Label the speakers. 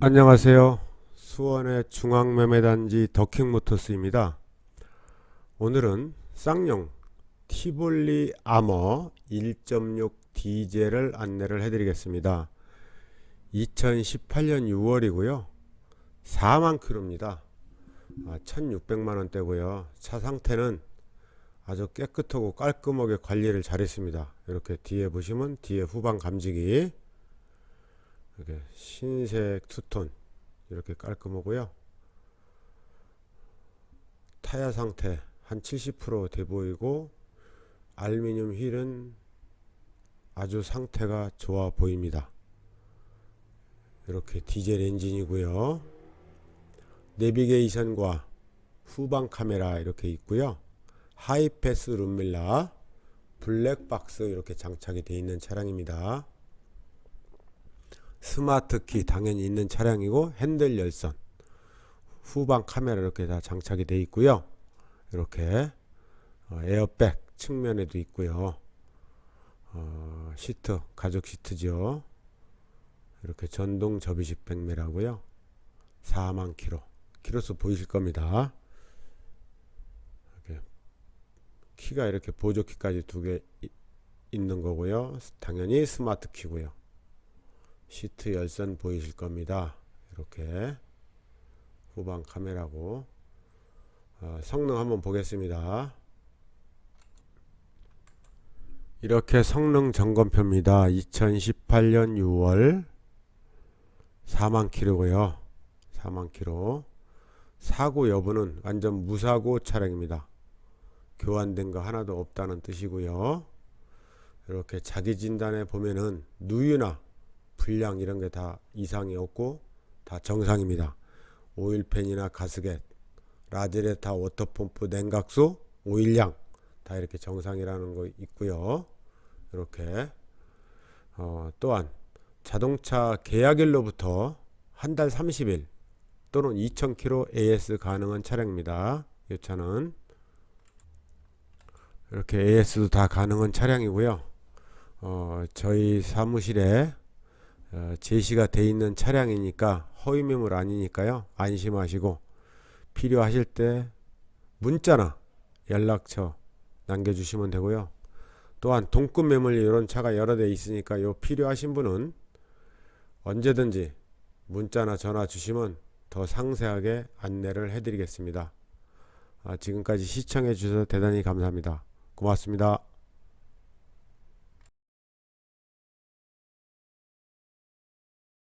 Speaker 1: 안녕하세요. 수원의 중앙매매단지 더킹모터스입니다. 오늘은 쌍용 티볼리 아머 1.6 디젤을 안내를 해드리겠습니다. 2018년 6월이고요. 4만 킬로입니다. 아, 1600만 원대고요. 차 상태는 아주 깨끗하고 깔끔하게 관리를 잘했습니다. 이렇게 뒤에 보시면 뒤에 후방 감지기 이렇게 흰색 투톤 이렇게 깔끔하고요. 타야 상태 한 70%돼 보이고 알루미늄 휠은 아주 상태가 좋아 보입니다. 이렇게 디젤 엔진이고요. 내비게이션과 후방 카메라 이렇게 있고요. 하이패스 룸밀라 블랙박스 이렇게 장착이 되어 있는 차량입니다. 스마트 키 당연히 있는 차량이고 핸들 열선 후방 카메라 이렇게 다 장착이 되어 있고요. 이렇게 어, 에어백 측면에도 있고요. 어, 시트 가죽 시트죠. 이렇게 전동 접이식 백매라고요. 4만 킬로 키로수 보이실 겁니다 이렇게 키가 이렇게 보조 키까지 두 개 있는 거고요 당연히 스마트 키고요 시트 열선 보이실 겁니다. 이렇게 후방 카메라고 어, 성능 한번 보겠습니다. 이렇게 성능 점검표입니다. 2018년 6월 4만 킬로고요. 4만 킬로. 사고 여부는 완전 무사고 차량입니다. 교환된 거 하나도 없다는 뜻이고요. 이렇게 자기 진단에 보면은 누유나 불량 이런 게 다 이상이 없고 다 정상입니다. 오일팬이나 가스켓, 라지레타 워터펌프 냉각수, 오일량 다 이렇게 정상이라는 거 있고요. 이렇게 어, 또한 자동차 계약일로부터 한 달 30일 또는 2000km AS 가능한 차량입니다. 이 차는 이렇게 AS도 다 가능한 차량이고요. 어, 저희 사무실에 어, 제시가 돼 있는 차량이니까 허위 매물 아니니까요. 안심하시고 필요하실 때 문자나 연락처 남겨주시면 되고요. 또한 동급 매물 이런 차가 여러 대 있으니까 요 필요하신 분은 언제든지 문자나 전화 주시면 더 상세하게 안내를 해드리겠습니다. 아, 지금까지 시청해 주셔서 대단히 감사합니다. 고맙습니다.